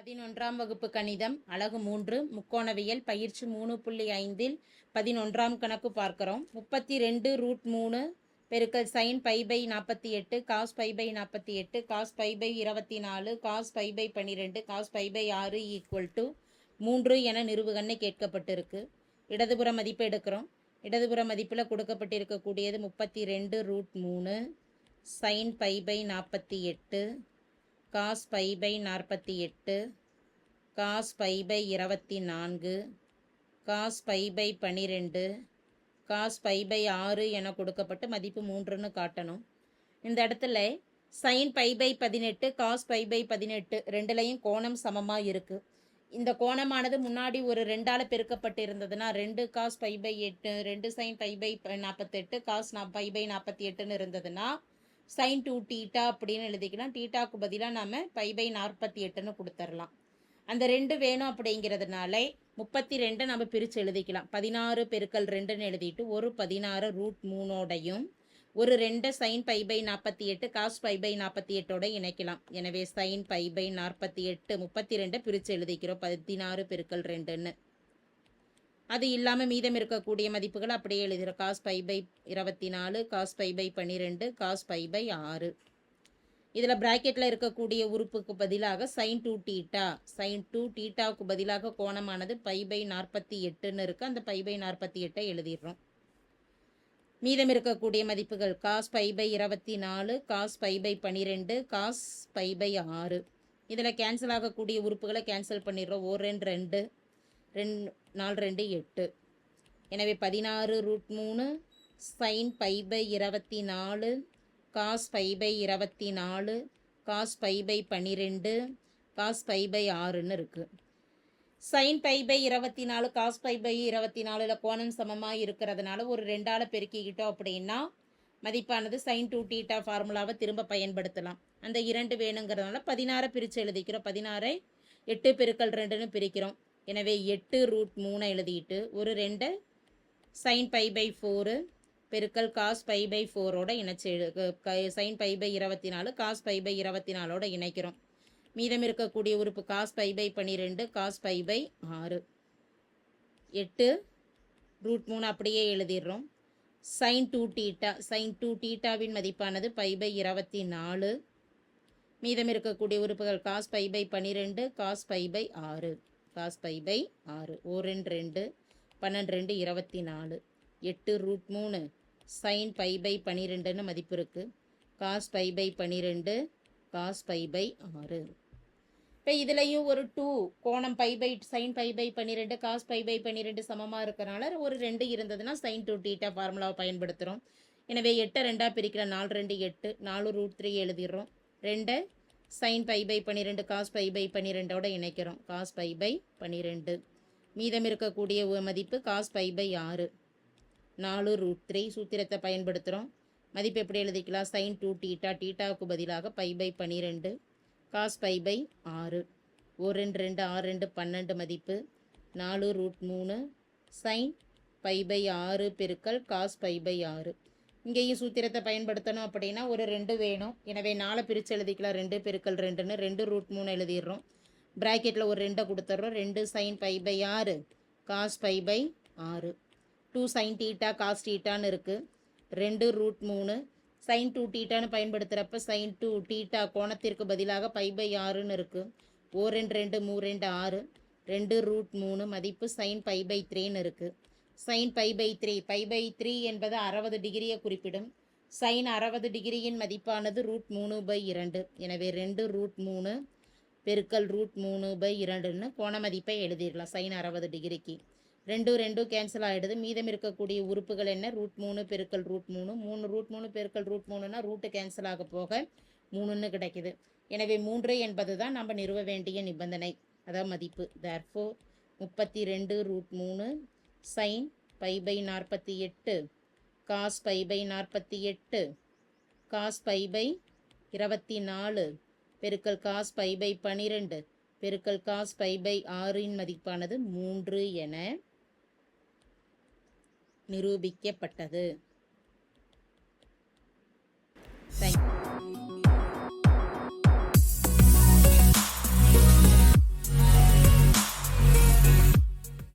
பதினொன்றாம் வகுப்பு கணிதம் அலகு மூன்று முக்கோணவியல் பயிற்சி மூணு புள்ளி ஐந்தில் பதினொன்றாம் கணக்கு பார்க்கிறோம். முப்பத்தி ரெண்டு ரூட் மூணு பெருக்கல் சைன் பை பை நாற்பத்தி எட்டு காஸ் பை பை நாற்பத்தி எட்டு காஸ் பை பை இருபத்தி நாலு காஸ் பை பை பன்னிரெண்டு காஸ் பை பை ஆறு ஈக்குவல் டு மூன்று என நிறுவுகண்ணை கேட்கப்பட்டிருக்கு. இடதுபுற மதிப்பு எடுக்கிறோம். இடதுபுற மதிப்பில் கொடுக்கப்பட்டிருக்கக்கூடியது முப்பத்தி ரெண்டு ரூட் மூணு சைன் பை பை நாற்பத்தி எட்டு காஸ் பை பை நாற்பத்தி எட்டு காஸ் பை பை இருபத்தி நான்கு காஸ் பை பை பன்னிரெண்டு காஸ் பை பை ஆறு என கொடுக்கப்பட்டு மதிப்பு மூன்றுன்னு காட்டணும். இந்த இடத்துல சைன் பை பை பதினெட்டு காஸ் பை பை பதினெட்டு ரெண்டுலேயும் கோணம் சமமாக இருக்குது இந்த கோணமானது முன்னாடி ஒரு ரெண்டால் பெருக்கப்பட்டு இருந்ததுன்னா ரெண்டு காஸ் பை பை எட்டு ரெண்டு சைன் பை பை நாற்பத்தெட்டு காஸ் நா பை பை நாற்பத்தி எட்டுன்னு இருந்ததுன்னா சைன் டூ டீட்டா அப்படின்னு எழுதிக்கலாம் டீட்டாக்கு பதிலாக நம்ம பை பை நாற்பத்தி எட்டுன்னு கொடுத்துர்லாம். அந்த ரெண்டு வேணும் அப்படிங்கிறதுனால முப்பத்தி ரெண்டை நம்ம பிரித்து எழுதிக்கலாம். பதினாறு பெருக்கல் ரெண்டுன்னு எழுதிட்டு ஒரு பதினாறு ரூட் மூணோடையும் ஒரு ரெண்டை சைன் பை பை நாற்பத்தி எட்டு காஸ் பை பை நாற்பத்தி எட்டோட இணைக்கலாம். எனவே சைன் பை பை நாற்பத்தி எட்டு முப்பத்தி ரெண்டை பிரித்து எழுதிக்கிறோம். பதினாறு பெருக்கல் ரெண்டுன்னு. அது இல்லாமல் மீதம் இருக்கக்கூடிய மதிப்புகள் அப்படியே எழுதுகிற காஸ் பை பை இருபத்தி நாலு காஸ் பை பை பன்னிரெண்டு காஸ் பை பை ஆறு. இதில் ப்ராக்கெட்டில் இருக்கக்கூடிய உறுப்புக்கு பதிலாக sine two theta sine two டீட்டாவுக்கு பதிலாக கோணமானது பை பை நாற்பத்தி எட்டுன்னு இருக்குது அந்த பை பை நாற்பத்தி எட்டை எழுதிடுறோம். மீதம் இருக்கக்கூடிய மதிப்புகள் காஸ் பை பை இருபத்தி நாலு காஸ் பை பை பன்னிரெண்டு காஸ் பை பை ஆறு. இதில் கேன்சல் ஆகக்கூடிய உறுப்புகளை கேன்சல் பண்ணிடுறோம். ஒரு ரெண்டு ரெண்டு. ரெண்டு நாலு ரெண்டு எட்டு. எனவே பதினாறு ரூட் மூணு சைன் பை பை இருபத்தி நாலு காஸ் பை பை இருபத்தி நாலு காஸ் பை பை பன்னிரெண்டு காஸ் பை பை ஆறுன்னு இருக்குது சைன் பை பை இருபத்தி நாலு காஸ் பை பை இருபத்தி நாலில் கோணம் சமமாக இருக்கிறதுனால ஒரு ரெண்டால் பெருக்கிக்கிட்டோம் அப்படின்னா மதிப்பானது சைன் டூ டீட்டா ஃபார்முலாவை திரும்ப பயன்படுத்தலாம். அந்த இரண்டு வேணுங்கிறதுனால பதினாறை பிரித்து எழுதிக்கிறோம். பதினாறை எட்டு பெருக்கல் ரெண்டுன்னு பிரிக்கிறோம். எனவே எட்டு ரூட் மூணை எழுதிட்டு ஒரு ரெண்டை சைன் பை பை ஃபோரு பெருக்கல் காஸ் பை பை ஃபோரோட இணைச்சி சைன் பை பை இருபத்தி நாலு காஸ் பை பை இருபத்தி நாலோட இணைக்கிறோம். மீதம் இருக்கக்கூடிய உறுப்பு காஸ் பை பை பன்னிரெண்டு காஸ் பை பை ஆறு. எட்டு ரூட் மூணு அப்படியே எழுதிடுறோம். Sine two theta sine two டீட்டாவின் மதிப்பானது பை பை இருபத்தி நாலு. மீதம் இருக்கக்கூடிய உறுப்புகள் காஸ் பை பை பன்னிரெண்டு காஸ் பை பை ஆறு. காஸ் பை பை ஆறு. ஓ ரெண்டு ரெண்டு பன்னெண்டு ரெண்டு இருபத்தி நாலு. எட்டு ரூட் மூணு. சைன் பை பை பன்னிரெண்டுன்னு மதிப்பு இருக்குது காஸ் பை பை பன்னிரெண்டு காஸ் பை பை ஆறு. இப்போ இதுலேயும் ஒரு டூ கோணம் pi pi sine pi pi பன்னிரெண்டு காஸ் பை பை பன்னிரெண்டு சமமாக இருக்கிறனால ஒரு ரெண்டு இருந்ததுன்னா சைன் டூ டீட்டா ஃபார்முலாவை பயன்படுத்துகிறோம் எனவே எட்டை ரெண்டாக பிரிக்கிற நாலு ரெண்டு எட்டு நாலு ரூட் த்ரீ எழுதிடுறோம். ரெண்டை சைன் பை பை பன்னிரெண்டு காஸ் பை பை பன்னிரெண்டோட இணைக்கிறோம். காஸ் பை பை பன்னிரெண்டு. மீதம் இருக்கக்கூடிய மதிப்பு காஸ் பை பை ஆறு. நாலு ரூட் த்ரீ சூத்திரத்தை பயன்படுத்துகிறோம் மதிப்பு எப்படி எழுதிக்கலாம்? சைன் டூ டீட்டா டீட்டாவுக்கு பதிலாக பை பை பன்னிரெண்டு காஸ் பை பை ஆறு. ஒரு ரெண்டு ரெண்டு ஆறு ரெண்டு பன்னெண்டு மதிப்பு. நாலு ரூட் மூணு சைன் பை பை ஆறு பெருக்கல் காஸ் பை பை ஆறு. இங்கேயும் சூத்திரத்தை பயன்படுத்தணும் அப்படின்னா ஒரு ரெண்டு வேணும். எனவே நாலு பிரித்து எழுதிக்கலாம். ரெண்டு பெருக்கல் ரெண்டுன்னு ரெண்டு ரூட் மூணு எழுதிடுறோம். ப்ராக்கெட்டில் ஒரு ரெண்டை கொடுத்துட்றோம். ரெண்டு சைன் பை பை ஆறு காஸ் பை பை ஆறு. டூ சைன் டீட்டா காஸ் டீட்டான்னு இருக்குது ரெண்டு ரூட் மூணு சைன் டூ டீட்டான்னு பயன்படுத்துகிறப்ப சைன் டூ டீட்டா கோணத்திற்கு பதிலாக பை பை ஆறுன்னு இருக்குது ஓ ரெண்டு ரெண்டு மூ ரெண்டு ஆறு. ரெண்டு ரூட் மூணு மதிப்பு சைன் பை பை த்ரீன்னு இருக்குது sine pi pi three pi pi three என்பது அறுபது டிகிரியை குறிப்பிடும். சைன் அறுபது டிகிரியின் மதிப்பானது ரூட் மூணு பை இரண்டு. எனவே ரெண்டு ரூட் மூணு பெருக்கல் ரூட் மூணு பை இரண்டுன்னு கோண மதிப்பை எழுதிடலாம் சைன் அறுபது டிகிரிக்கு ரெண்டு ரெண்டும் கேன்சல் ஆகிடுது மீதம் இருக்கக்கூடிய உறுப்புகள் என்ன? ரூட் மூணு பெருக்கல் ரூட் மூணு. மூணு ரூட் மூணு பெருக்கல் ரூட் மூணுனா ரூட்டு கேன்சல் ஆக போக மூணுன்னு கிடைக்குது. எனவே மூன்று என்பது தான் நம்ம நிறுவ வேண்டிய நிபந்தனை. அதான் மதிப்பு. தேர்ஃபோ முப்பத்தி ரெண்டு ரூட் மூணு சைன் பை பை நாற்பத்தி எட்டு காஸ் பை பை நாற்பத்தி எட்டு காஸ் பை பை இருபத்தி நாலு பெருக்கல் காஸ் பை பை பன்னிரெண்டு பெருக்கல் காஸ் பை பை ஆறின் மதிப்பானது மூன்று என நிரூபிக்கப்பட்டது. தேங்க்யூ